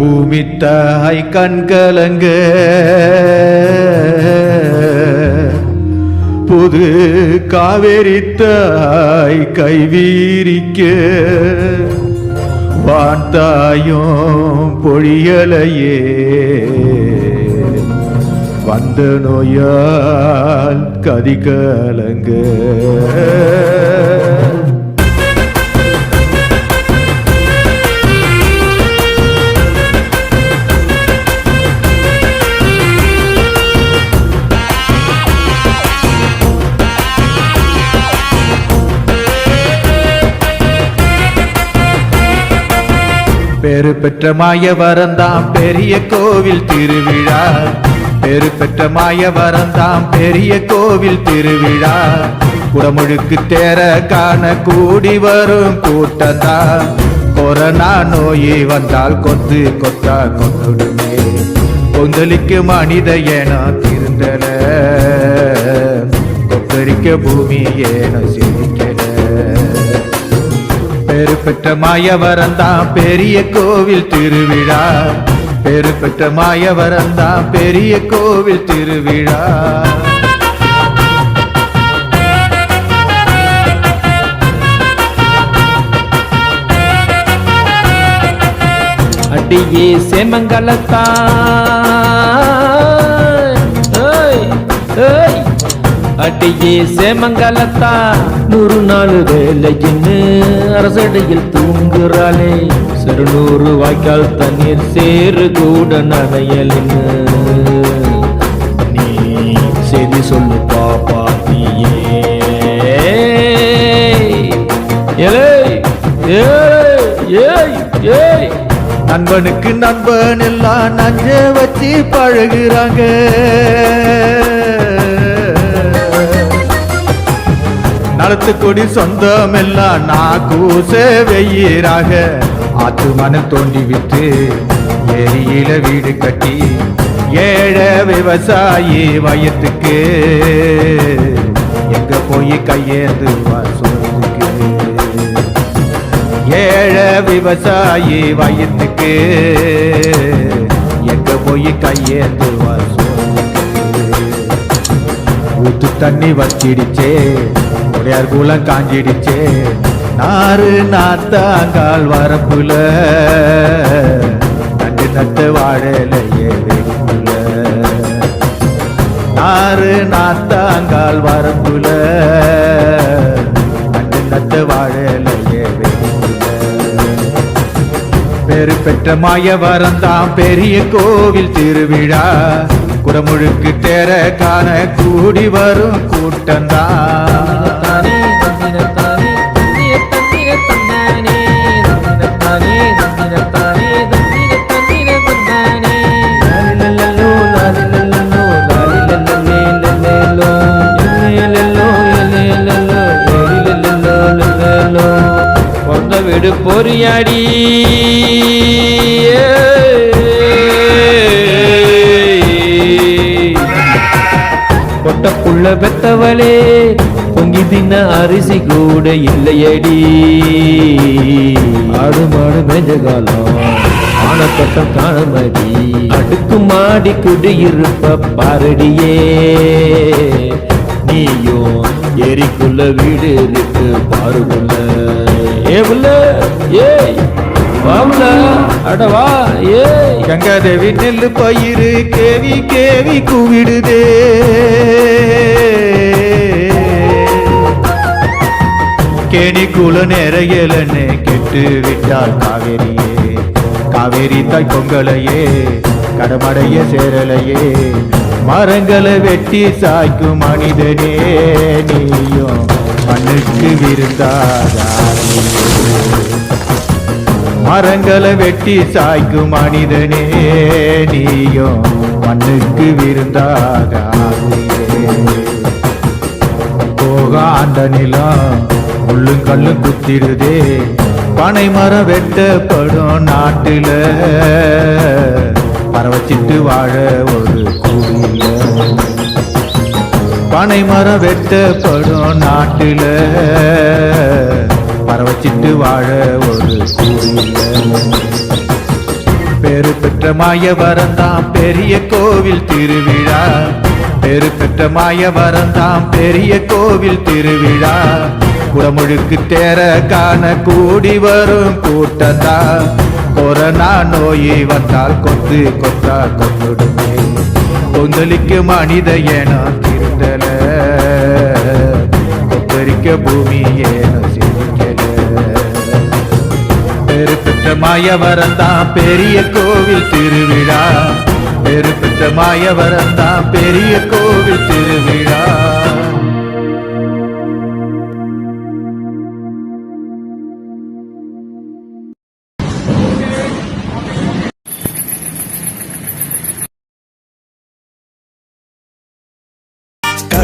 பூமித்தாய் கண்கலங்க புது காவேரித்தாய் கைவீரிக்க வான்தாயும் பொழியலையே. வந்த நோயால் கதிகலங்க. பெரு பெற்ற மாய வரந்தாம் பெரிய கோவில் திருவிழா. பெரு பெற்ற மாய வரந்தாம் பெரிய கோவில் திருவிழா. குடமுழுக்கு தேர காண கூடி வரும் கூட்டந்தான் கொரோனா நோயே வந்தால் கொத்து கொத்தா கொத்துடுமே கொந்தளிக்கு மனித ஏன திருந்தல கொத்தரிக்க பூமி ஏன சிரிக்க பெற்ற மாயவரந்தாம் பெரிய கோவில் திருவிழா. பெரு பெற்ற மாயவரந்தாம் பெரிய கோவில் திருவிழா. அடியே சேமங்கலத்தான் காட்டியே சேமங்கலத்தா நூறு நாள் வேலையின்னு அரசடையில் தூங்குறாளே. சிறுநூறு வாய்க்கால் தண்ணீர் சேரு கூட நனையலின்னு. நீ செய்தி சொல்லு பாப்பா ஏய் ஏய் ஏய் ஏய். நண்பனுக்கு நண்பன் எல்லாம் நஞ்ச வச்சு பழகுறாங்க. நலத்து கொடி சொந்தம் எல்லாம் நான் கூச வெயிராக ஆத்து மனம் தோண்டி விட்டு ஏரியில வீடு கட்டி ஏழ விவசாயி வயத்துக்கு. எங்க போய் கையேந்து சொல்லுக்கு ஏழை விவசாயி வயத்துக்கு. எங்க போய் கையேந்துவார் ஊத்து தண்ணி வச்சிடுச்சே உடையார் குலம் காஞ்சிடுச்சே. நாறு நாத்தாங்கால் வரப்புல. நண்டு நட்டு வாழலையே வெகுல நாறு நாத்தாங்கால் வரப்புல. நண்டு நட்டு வாழலையே வெகுல பெரு பெற்ற மாய வரந்தான் பெரிய கோவில் திருவிழா. குடமுழுக்கு தேர காண கூடி வரும் கூட்டந்தான் தானே தந்திரத்தானே பொட்டப்புள்ள பெத்தவளே பொங்கி தின்ன அரிசி கூட இல்லையடி. ஆடு மாடு மேஞ்ச காலம் ஆனப்பட்டம் காணமடி. அடுக்கு மாடி குடியிருப்ப பாரடியே. நீயும் எரிக்குள்ள வீடு இருக்கு பாருக்குள்ள. ஏ புள்ள ஏய். வாமுல. அடவா ஏ. கங்காதேவி நெல்லு பயிறு கேவி கேவி கூவிடுதே. கேணி குல நிறையலன்னு கெட்டு விட்டாள் காவேரியே. காவேரி தாய் பொங்கலையே கடமடைய சேரலையே. மரங்களை வெட்டி சாய்க்கும் மனிதனே நீயும். மண்ணுக்கு விருந்தாதாரே. மரங்களை வெட்டி சாய்க்கும் மனிதனே நீயும் மண்ணுக்கு விருந்தாக போக அந்த நிலம் முள்ளும் கல்லும் குத்திடுதே. பனை மரம் வெட்டப்படும் நாட்டில் பரவச்சிட்டு வாழ ஒரு கூடியில பனை மரம் வெட்டப்படும் நாட்டில் பறவச்சிட்டு வாழ ஒரு கூடியில பெரு பெற்ற மாயவரந்தாம் பெரிய கோவில் திருவிழா. பெரு பெற்ற மாய வரந்தாம் பெரிய கோவில் திருவிழா. குடமுழுக்கு தேர காண கூடி வரும் கூட்டந்தா கொரோனா நோயை வந்தால் கொத்து கொத்தா கொண்டுடுமே கொந்தளிக்கு மனித ஏனோ திருந்தல. கொத்தரிக்க பூமி ஏனோ சிரிக்கல பெருப்பெற்ற மாயவரந்தான் பெரிய கோவில் திருவிழா. பெருப்பெற்ற மாயவரந்தான் பெரிய கோவில் திருவிழா.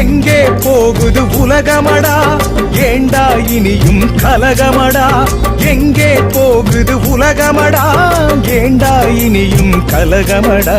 எங்கே போகுது உலகமடா? ஏண்டா இனியும் கலகமடா? எங்கே போகுது உலகமடா? ஏண்டா இனியும் கலகமடா?